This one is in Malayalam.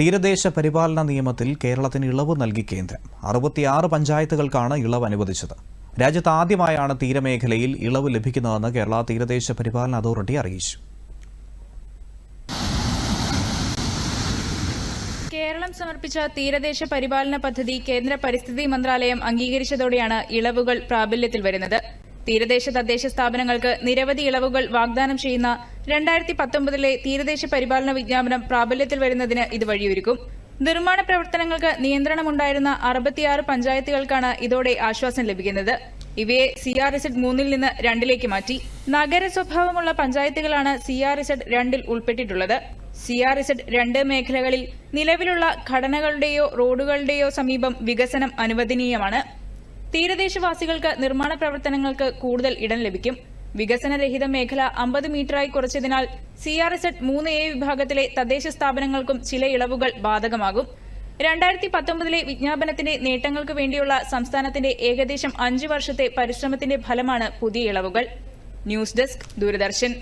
തീരദേശ പരിപാലന നിയമത്തിൽ കേരളത്തിന് ഇളവ് നൽകി കേന്ദ്രം. അറുപത്തിയാറ് പഞ്ചായത്തുകൾക്കാണ് ഇളവ് അനുവദിച്ചത്. രാജ്യത്ത് ആദ്യമായാണ് തീരമേഖലയിൽ ഇളവ് ലഭിക്കുന്നതെന്ന് കേരള തീരദേശ പരിപാലന അതോറിറ്റി അറിയിച്ചു. കേരളം സമർപ്പിച്ച തീരദേശ പരിപാലന പദ്ധതി കേന്ദ്ര പരിസ്ഥിതി മന്ത്രാലയം അംഗീകരിച്ചതോടെയാണ് ഇളവുകൾ പ്രാബല്യത്തിൽ വരുന്നത്. തീരദേശ തദ്ദേശ സ്ഥാപനങ്ങൾക്ക് നിരവധി ഇളവുകൾ വാഗ്ദാനം ചെയ്യുന്ന രണ്ടായിരത്തി പത്തൊമ്പതിലെ തീരദേശ പരിപാലന വിജ്ഞാപനം പ്രാബല്യത്തിൽ വരുന്നതിന് ഇത് വഴിയൊരുക്കും. നിർമ്മാണ പ്രവർത്തനങ്ങൾക്ക് നിയന്ത്രണമുണ്ടായിരുന്ന അറുപത്തിയാറ് പഞ്ചായത്തുകൾക്കാണ് ഇതോടെ ആശ്വാസം ലഭിക്കുന്നത്. ഇവയെ സി ആർ ഇസഡ് മൂന്നിൽ നിന്ന് രണ്ടിലേക്ക് മാറ്റി. നഗര സ്വഭാവമുള്ള പഞ്ചായത്തുകളാണ് സി ആർ ഇസഡ് രണ്ടിൽ ഉൾപ്പെട്ടിട്ടുള്ളത്. സി ആർ ഇസഡ് രണ്ട് മേഖലകളിൽ നിലവിലുള്ള ഘടനകളുടെയോ റോഡുകളുടെയോ സമീപം വികസനം അനുവദനീയമാണ്. തീരദേശവാസികൾക്ക് നിർമ്മാണ പ്രവർത്തനങ്ങൾക്ക് കൂടുതൽ ഇടം ലഭിക്കും. വികസനരഹിത മേഖല അമ്പത് മീറ്ററായി കുറച്ചതിനാൽ സി ആർ എസ് എഡ് മൂന്ന് എ വിഭാഗത്തിലെ തദ്ദേശ സ്ഥാപനങ്ങൾക്കും ചില ഇളവുകൾ ബാധകമാകും. രണ്ടായിരത്തി പത്തൊമ്പതിലെ വിജ്ഞാപനത്തിന്റെ നേട്ടങ്ങൾക്ക് വേണ്ടിയുള്ള സംസ്ഥാനത്തിന്റെ ഏകദേശം അഞ്ച് വർഷത്തെ പരിശ്രമത്തിന്റെ ഫലമാണ് പുതിയ ഇളവുകൾ. News desk Doordarshan.